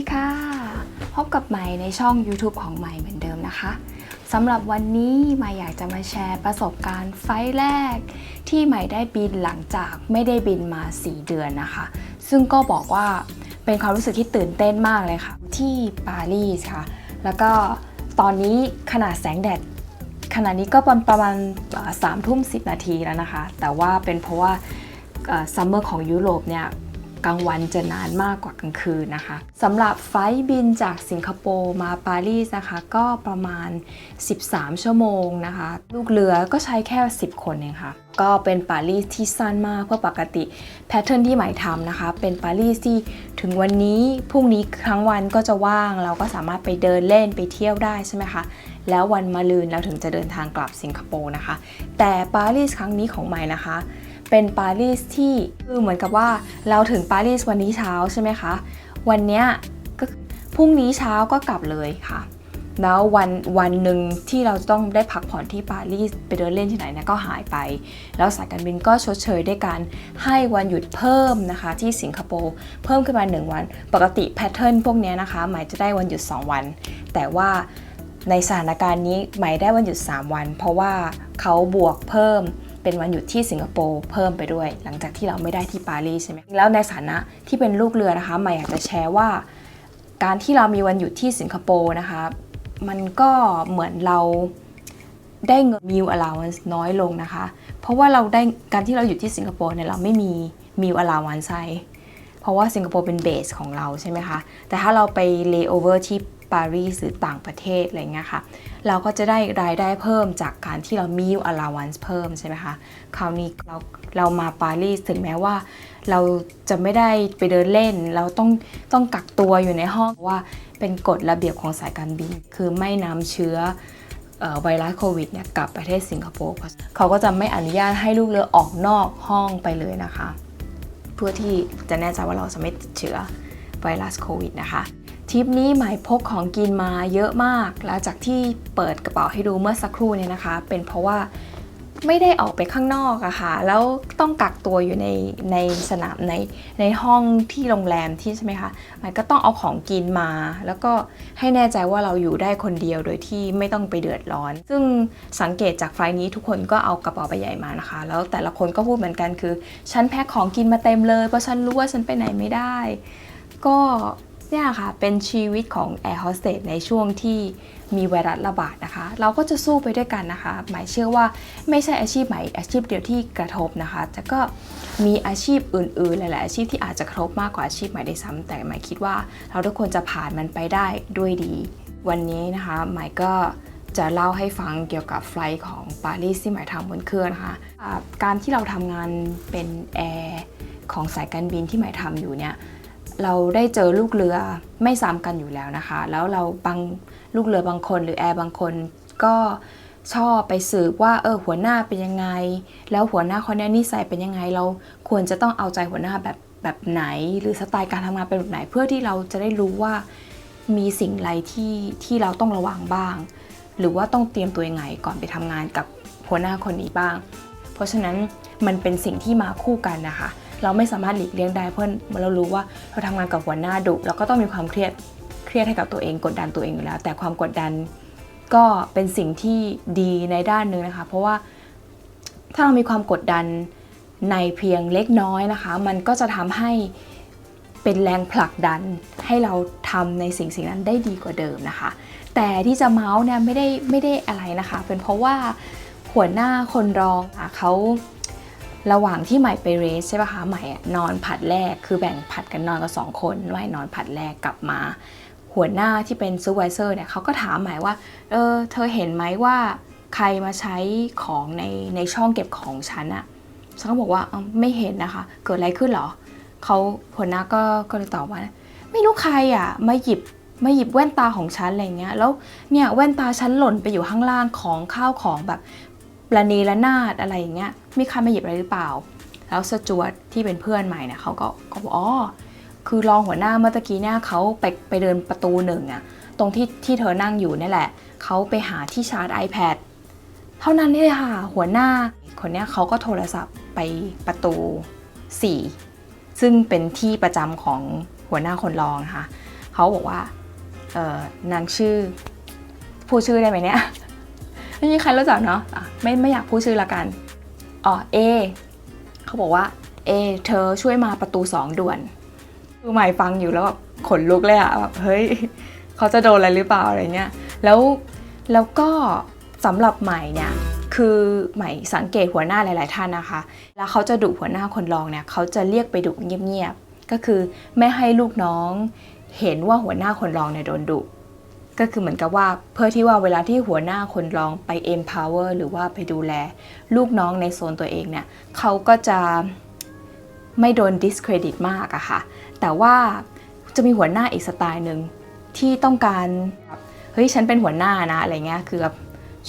ดีค่ะ พบกับใหม่ในช่อง YouTube ของใหม่เหมือนเดิมนะคะสำหรับวันนี้ใหม่อยากจะมาแชร์ประสบการณ์ไฟแรก ที่ใหม่ได้บินหลังจากไม่ได้บินมา 4 เดือนนะคะ ซึ่งก็บอกว่าเป็นความรู้สึกที่ตื่นเต้นมากเลยค่ะ ที่ปารีสค่ะ แล้วก็ตอนนี้ขนาดแสงแดดขณะนี้ก็ประมาณสามทุ่มสินาทีแล้วนะคะ แต่ว่าเป็นเพราะว่าซัมเมอร์ของยุโรปเนี่ย กลางวันจะนานมากกว่ากลางคืนนะคะสำหรับไฟบินจากสิงคโปร์มาปารีสนะคะ ก็ประมาณ 13 ชั่วโมงนะคะ ลูกเรือก็ใช้แค่ 10 คนเองค่ะ ก็เป็นปารีสที่สั้นมากเพราะปกติแพทเทิร์นที่หมายทำนะคะ เป็นปารีสที่ถึงวันนี้พรุ่งนี้ทั้งวันก็จะว่าง เราก็สามารถไปเดินเล่นไปเที่ยวได้ใช่ไหมคะแล้ววันมะรืนเราถึงจะเดินทางกลับสิงคโปร์นะคะ แต่ปารีสครั้งนี้ของใหม่นะคะ เป็นปารีสที่คือเหมือนกับว่าเราถึงปารีสวันนี้เช้าใช่ไหมคะ วันเนี้ยก็พรุ่งนี้เช้าก็กลับเลยค่ะ แล้ววันวันหนึ่งที่เราจะต้องได้พักผ่อนที่ปารีสไปเดินเล่นที่ไหนนะก็หายไป แล้วสายการบินก็ชดเชยด้วยการให้วันหยุดเพิ่มนะคะที่สิงคโปร์เพิ่มขึ้นมา 1 วัน ปกติแพทเทิร์นพวกนี้นะคะ หมายจะได้วันหยุด 2 วัน แต่ว่าในสถานการณ์นี้หมายได้วันหยุด 3 วัน เพราะว่าเขาบวกเพิ่ม เป็นวันหยุดที่สิงคโปร์เพิ่มไปด้วย หลังจากที่เราไม่ได้ที่ปารีสใช่ไหมแล้วในฐานะที่เป็นลูกเรือนะคะหมาอยากจะแชร์ว่า การที่เรามีวันหยุดที่สิงคโปร์นะคะมันก็เหมือนเราได้เงิน meal allowance น้อยลงนะคะ เพราะว่าเราได้การที่เราอยู่ที่สิงคโปร์เนี่ยเราไม่มี meal allowance ใช้เพราะว่าสิงคโปร์เป็นเบสของเราใช่ไหมคะ แต่ถ้าเราไป layover ที่ ปารีสหรือต่างประเทศอะไรเงี้ยค่ะ เราก็จะได้รายได้เพิ่มจากการที่เรา meal allowance เพิ่มใช่ไหมคะ คราวนี้เราเรามาปารีสถึงแม้ว่า เราจะไม่ได้ไปเดินเล่น เราต้องต้องกักตัวอยู่ในห้องว่าเป็นกฎระเบียบของสายการบิน คือไม่นำเชื้อเอ่อไวรัสโควิดเนี่ยกลับประเทศสิงคโปร์เขาก็จะไม่อนุญาตให้ลูกเรือออกนอกห้องไปเลยนะคะ เพื่อที่จะแน่ใจว่าเราจะไม่ติดเชื้อไวรัสโควิดนะคะ ทริปนี้หมายพกของกินมาเยอะมาก แล้วจากที่เปิดกระเป๋าให้ดูเมื่อสักครู่เนี่ยนะคะ เป็นเพราะว่าไม่ได้ออกไปข้างนอกอะค่ะ แล้วต้องกักตัวอยู่ในในสนามในในห้องที่โรงแรมที่ใช่ไหมคะมายก็ต้องเอาของกินมา แล้วก็ให้แน่ใจว่าเราอยู่ได้คนเดียวโดยที่ไม่ต้องไปเดือดร้อน ซึ่งสังเกตจากไฟล์นี้ทุกคนก็เอากระเป๋าใบใหญ่มานะคะ แล้วแต่ละคนก็พูดเหมือนกันคือ ฉันแพ็คของกินมาเต็มเลย เพราะฉันรู้ว่าฉันไปไหนไม่ได้ ก็ เนี่ยค่ะ เป็นชีวิตของแอร์โฮสเตสในช่วงที่มีไวรัสระบาดนะคะ เราก็จะสู้ไปด้วยกันนะคะ หมายเชื่อว่าไม่ใช่อาชีพใหม่อาชีพเดียวที่กระทบนะคะแต่ก็มีอาชีพอื่นๆ หลายๆอาชีพที่อาจจะกระทบมากกว่าอาชีพใหม่ได้ซ้ำแต่หมายคิดว่าเราทุกคนจะผ่านมันไปได้ด้วยดี วันนี้นะคะหมายก็จะเล่าให้ฟังเกี่ยวกับไฟล์ของปารีสที่หมายทำบนเครื่องนะคะอ่าการที่เราทำงานเป็นแอร์ของสายการบินที่หมายทำอยู่เนี่ย เราได้เจอลูกเรือไม่ซ้ำกันอยู่แล้วนะคะ แล้วเราบางลูกเรือบางคนหรือแอร์บางคนก็ชอบไปสืบว่าเออหัวหน้าเป็นยังไง แล้วหัวหน้าคนนี้นิสัยเป็นยังไง เราควรจะต้องเอาใจหัวหน้าแบบแบบไหน หรือสไตล์การทำงานเป็นแบบไหน เพื่อที่เราจะได้รู้ว่ามีสิ่งอะไรที่ที่เราต้องระวังบ้าง หรือว่าต้องเตรียมตัวยังไงก่อนไปทำงานกับหัวหน้าคนนี้บ้าง เพราะฉะนั้นมันเป็นสิ่งที่มาคู่กันนะคะ เราไม่สามารถหลีกเลี่ยงได้เพราะเรารู้ว่าเราทำงานกับหัวหน้าดุเราก็ต้องมีความเครียดเครียดให้กับตัวเองกดดันตัวเองอยู่แล้ว แต่ความกดดันก็เป็นสิ่งที่ดีในด้านหนึ่งนะคะ เพราะว่าถ้าเรามีความกดดันในเพียงเล็กน้อยนะคะ มันก็จะทำให้เป็นแรงผลักดันให้เราทำในสิ่งสิ่งนั้นได้ดีกว่าเดิมนะคะ แต่ที่จะเมาส์เนี่ยไม่ได้ไม่ได้อะไรนะคะ เป็นเพราะว่าหัวหน้าคนรองอะเขา ระหว่างที่ใหม่ไปเรสใช่ปะคะใหม่อะนอนผัดแรกคือแบ่งผัดกันนอนกับสองคนใหม่นอนผัดแรกกลับมา หัวหน้าที่เป็นซูเวิเซอร์เนี่ยเขาก็ถามใหม่ว่าเออเธอเห็นไหมว่าใครมาใช้ของในในช่องเก็บของฉันอะฉันก็บอกว่าเอ้าไม่เห็นนะคะ เกิดอะไรขึ้นหรอเขาหัวหน้าก็ก็เลยตอบว่าไม่รู้ใครอะมาหยิบมาหยิบแว่นตาของฉันอะไรเงี้ย แล้วเนี่ยแว่นตาฉันหล่นไปอยู่ข้างล่างของข้าวของแบบ ระนีระนาดอะไรอย่างเงี้ยมีใครมาหยิบอะไรหรือเปล่า แล้วสจวตที่เป็นเพื่อนใหม่เนี่ยเขาก็ก็บอกอ๋อคือรองหัวหน้าเมื่อกี้เนี่ยเขาไปไปเดินประตูหนึ่งอะตรงที่ที่เธอนั่งอยู่นี่แหละเขาไปหาที่ชาร์จ iPad เท่านั้นเลยค่ะหัวหน้าคนเนี้ยเขาก็โทรศัพท์ไปประตู 4 ซึ่งเป็นที่ประจำของหัวหน้าคนรองนะคะเขาบอกว่าเออนางชื่อพูดชื่อได้ไหมเนี่ย ไม่มีใครรู้จักเนาะะไม่ไม่อยากพูดชื่อละกันอ๋อเอเขาบอกว่าเอเธอช่วยมาประตูสองด่วนคือใหม่ฟังอยู่แล้วแบบขนลุกเลยอะแบบเฮ้ยเขาจะโดนอะไรหรือเปล่าอะไรเงี้ยแล้วแล้วก็สำหรับใหม่เนี่ยคือใหม่สังเกตหัวหน้าหลาย ๆ ท่านนะคะ แล้วเขาจะดุหัวหน้าคนรองเนี่ยเขาจะเรียกไปดุเงียบๆก็คือไม่ให้ลูกน้องเห็นว่าหัวหน้าคนรองเนี่ยโดนดุ ก็คือเหมือนกับว่าเพื่อที่ว่าเวลาที่หัวหน้าคนรองไป empower หรือว่าไปดูแล ลูกน้องในโซนตัวเองเนี่ยเขาก็จะไม่โดน discredit มากอะค่ะ แต่ว่าจะมีหัวหน้าอีกสไตล์หนึ่งที่ต้องการเฮ้ยฉันเป็นหัวหน้านะอะไรเงี้ยคือแบบ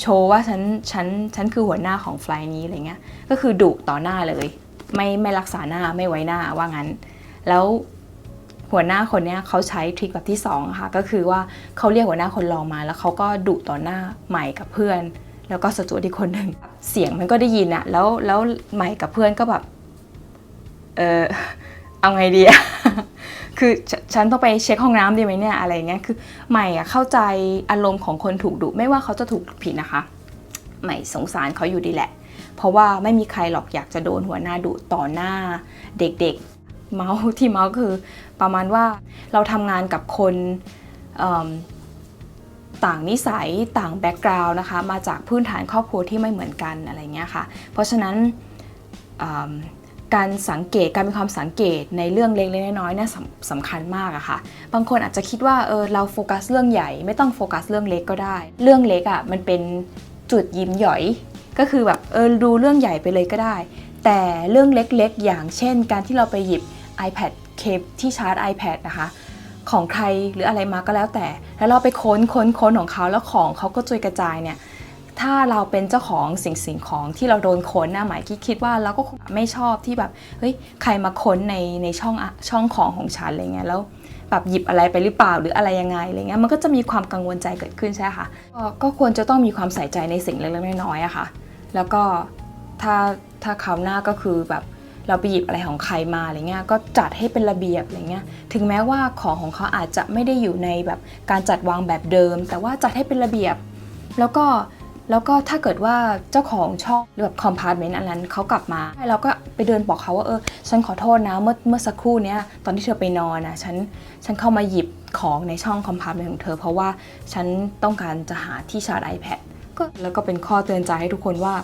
โชว์ว่าฉันฉันฉันคือหัวหน้าของไฟล์นี้อะไรเงี้ยก็คือดุต่อหน้าเลย ไม่ไม่รักษาหน้าไม่ไว้หน้าว่างั้น แล้ว หัวหน้าคนเนี้ยเขาใช้ทริคแบบที่สองค่ะก็คือว่าเขาเรียกหัวหน้าคนรองมา แล้วเขาก็ดุต่อหน้าใหม่กับเพื่อน แล้วก็สจวตอีกคนหนึ่งเสียงมันก็ได้ยินอะแล้วแล้วใหม่กับเพื่อนก็แบบเออเอาไงดีอะคือฉันต้องไปเช็คห้องน้ำดีไหมเนี่ยอะไรเงี้ยคือใหม่อะเข้าใจอารมณ์ของคนถูกดุไม่ว่าเขาจะถูกผิดนะคะ ใหม่สงสารเขาอยู่ดีแหละ เพราะว่าไม่มีใครหรอกอยากจะโดนหัวหน้าดุต่อหน้าเด็กๆ เมาส์ที่เมาส์คือประมาณว่าเราทำงานกับคนต่างนิสัยต่างแบ็กกราวน์นะคะมาจากพื้นฐานครอบครัวที่ไม่เหมือนกันอะไรเงี้ยค่ะ เพราะฉะนั้นการสังเกตการมีความสังเกตในเรื่องเล็กๆน้อยๆเนี่ยสำสำคัญมากอะค่ะ บางคนอาจจะคิดว่าเออเราโฟกัสเรื่องใหญ่ ไม่ต้องโฟกัสเรื่องเล็กก็ได้ เรื่องเล็กอะมันเป็นจุดยิ้มหย่อยก็คือแบบเออดูเรื่องใหญ่ไปเลยก็ได้ แต่เรื่องเล็กๆ อย่างเช่น การที่เราไปหยิบ iPad เคปที่ชาร์จ iPad นะคะ ของใครหรืออะไรมาก็แล้วแต่ แล้วเราไปค้นค้นค้นของเขาแล้วของเขาก็จุยกระจายเนี่ยถ้าเราเป็นเจ้าของสิ่งสิ่งของที่เราโดนค้นนะหมายคิดคิดว่าเราก็ไม่ชอบที่แบบเฮ้ยใครมาค้นในในช่องช่องของของฉันอะไรเงี้ยแล้วแบบหยิบอะไรไปหรือเปล่าหรืออะไรยังไงอะไรเงี้ยมันก็จะมีความกังวลใจเกิดขึ้นใช่ไหมคะก็ก็ควรจะต้องมีความใส่ใจในสิ่งเล็กๆน้อยๆอะค่ะ แล้วก็ถ้าถ้าคราวหน้าก็คือแบบ เราไปหยิบอะไรของใครมาอะไรเงี้ยก็จัดให้เป็นระเบียบอะไรเงี้ยถึงแม้ว่าของของเขาอาจจะไม่ได้อยู่ในแบบการจัดวางแบบเดิม แต่ว่าจัดให้เป็นระเบียบ แล้วก็แล้วก็ถ้าเกิดว่าเจ้าของช่องหรือแบบคอมพาร์ตเมนต์อันนั้นเขากลับมาเราก็ไปเดินบอกเขาว่าเออฉันขอโทษนะเมื่อเมื่อสักครู่เนี้ยตอนที่เธอไปนอนนะฉันฉันเข้ามาหยิบของในช่องคอมพาร์ตเมนต์ของเธอ เพราะว่าฉันต้องการจะหาที่ชาร์จ iPad ก็แล้วก็เป็นข้อเตือนใจให้ทุกคนว่า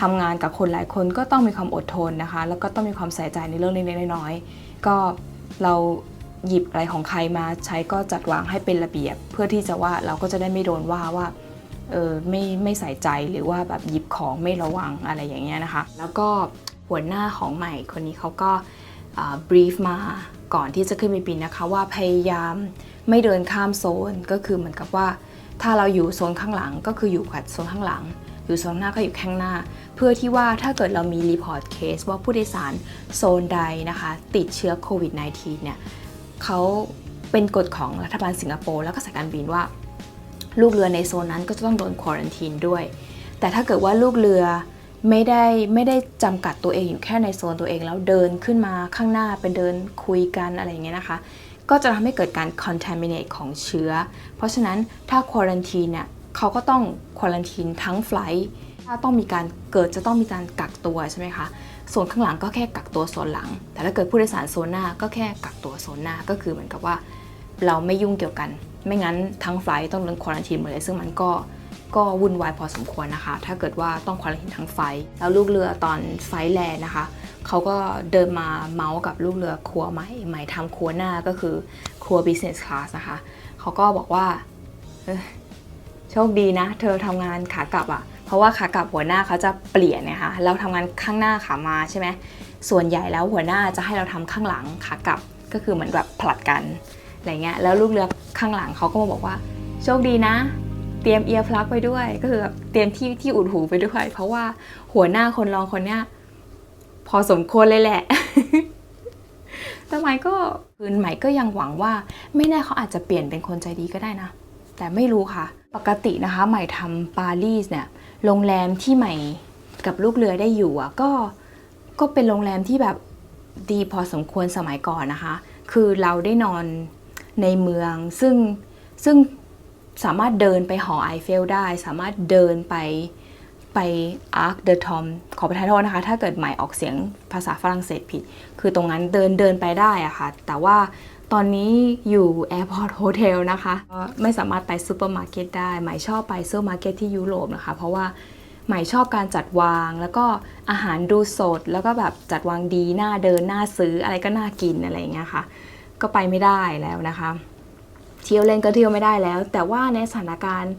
ทำงานกับคนหลายคนก็ต้องมีความอดทนนะคะ แล้วก็ต้องมีความใส่ใจในเรื่องเล็กๆน้อยๆก็เราหยิบอะไรของใครมาใช้ก็จัดวางให้เป็นระเบียบ เพื่อที่จะว่าเราก็จะได้ไม่โดนว่าว่าเออไม่ไม่ใส่ใจหรือว่าแบบหยิบของไม่ระวังอะไรอย่างเงี้ยนะคะ แล้วก็หัวหน้าของใหม่คนนี้เขาก็บรีฟมาก่อนที่จะขึ้นไปบินนะคะว่าพยายามไม่เดินข้ามโซนก็คือเหมือนกับว่า ถ้าเราอยู่โซนข้างหลังก็คืออยู่กับโซนข้างหลัง อยู่โซนหน้าก็อยู่ข้างหน้า เพื่อที่ว่าถ้าเกิดเรามีรีพอร์ตเคสว่าผู้โดยสารโซนใดนะคะ ติดเชื้อโควิด -19 เนี่ยเขาเป็นกฎของรัฐบาลสิงคโปร์แล้วก็สายการบินว่า ลูกเรือในโซนนั้นก็จะต้องโดนควอรันทีนด้วย แต่ถ้าเกิดว่าลูกเรือไม่ได้ไม่ได้จำกัดตัวเองอยู่แค่ในโซนตัวเองแล้วเดินขึ้นมาข้างหน้าเป็นเดินคุยกันอะไรอย่างเงี้ยนะคะ ก็จะทำให้เกิดการ contaminate ของเชื้อ เพราะฉะนั้นถ้าควอรันทีนเนี่ยเขาก็ต้องควอรันทีนทั้งไฟล์ถ้าต้องมีการเกิดจะต้องมีการกักตัวใช่ไหมคะโซนข้างหลังก็แค่กักตัวโซนหลัง แต่ถ้าเกิดผู้โดยสารโซนหน้าก็แค่กักตัวโซนหน้าก็คือเหมือนกับว่าเราไม่ยุ่งเกี่ยวกัน ไม่งั้นทั้งไฟล์ต้องโดนควอรันทีนหมดเลยซึ่งมันก็ก็วุ่นวายพอสมควรนะคะ ถ้าเกิดว่าต้องควอรันทีนทั้งไฟล์แล้วลูกเรือตอนไฟล์แลนะคะ เขาก็เดินมาเมาส์กับลูกเรือครัวใหม่ใหม่ทำครัวหน้าก็คือครัว business class นะคะ เขาก็บอกว่าโชคดีนะ เธอทำงานขากลับอะ่ะ เพราะว่าขากลับหัวหน้าเขาจะเปลี่ยนนะคะ เราทำงานข้างหน้าขามาใช่ไหม ส่วนใหญ่แล้วหัวหน้าจะให้เราทำข้างหลังขากลับ ก็คือเหมือนแบบผลัดกันอะไรเงี้ย แล้วลูกเรือข้างหลังเขาก็มาบอกว่า โชคดีนะเตรียมเอียร์พลักไปด้วย ก็คือเตรียมที่ที่อุดหูไปด้วย เพราะว่าหัวหน้าคนรองคนเนี้ย พอสมควรเลยแหละแต่ไหมก็คืนไหมก็ยังหวังว่า ไม่แน่เขาอาจจะเปลี่ยนเป็นคนใจดีก็ได้นะ แต่ไม่รู้ค่ะ ปกตินะคะใหม่ทำปารีสเนี่ยโรงแรมที่ใหม่กับลูกเรือได้อยู่อะก็ก็เป็นโรงแรมที่แบบดีพอสมควรสมัยก่อนนะคะ คือเราได้นอนในเมืองซึ่งซึ่งสามารถเดินไปหอไอเฟลได้ สามารถเดินไป ไป Arc de t o m ขอประทานโทษนะคะ ถ้าเกิดหมายออกเสียงภาษาฝรั่งเศสผิด คือตรงนั้นเดินเดินไปได้อะค่ะ แต่ว่าตอนนี้อยู่ Airport Hotel นะคะ ไม่สามารถไปซูเปอร์มาร์เก็ตได้ หมายชอบไปซูเปอร์มาร์เก็ตที่ยุโรปนะคะ เพราะว่าหมายชอบการจัดวาง แล้วก็อาหารดูสด แล้วก็แบบจัดวางดีน่าเดินน่าซื้ออะไรก็น่ากินอะไรอย่างเงี้ยค่ะ ก็ไปไม่ได้แล้วนะคะ เที่ยวเล่นก็เที่ยวไม่ได้แล้ว แต่ว่าในสถานการณ์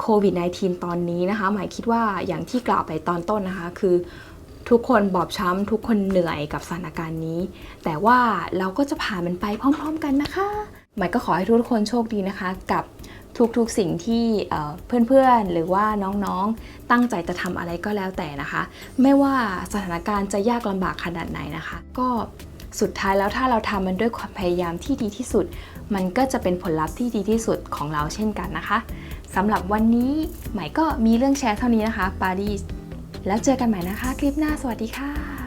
โควิด -19 ตอนนี้นะคะ หมายคิดว่าอย่างที่กล่าวไปตอนต้นนะคะ คือทุกคนบอบช้ำทุกคนเหนื่อยกับสถานการณ์นี้ แต่ว่าเราก็จะผ่านมันไปพร้อม ๆ กันนะคะ หมายก็ขอให้ทุกคนโชคดีนะคะ กับทุกๆสิ่งที่เอ่อเพื่อนๆ หรือว่าน้องๆ ตั้งใจจะทำอะไรก็แล้วแต่นะคะ ไม่ว่าสถานการณ์จะยากลำบากขนาดไหนนะคะ ก็สุดท้ายแล้วถ้าเราทำมันด้วยความพยายามที่ดีที่สุด มันก็จะเป็นผลลัพธ์ที่ดีที่สุดของเราเช่นกันนะคะ สำหรับวันนี้ใหม่ก็มีเรื่องแชร์เท่านี้นะคะปารีสแล้วเจอกันใหม่นะคะ คลิปหน้าสวัสดีค่ะ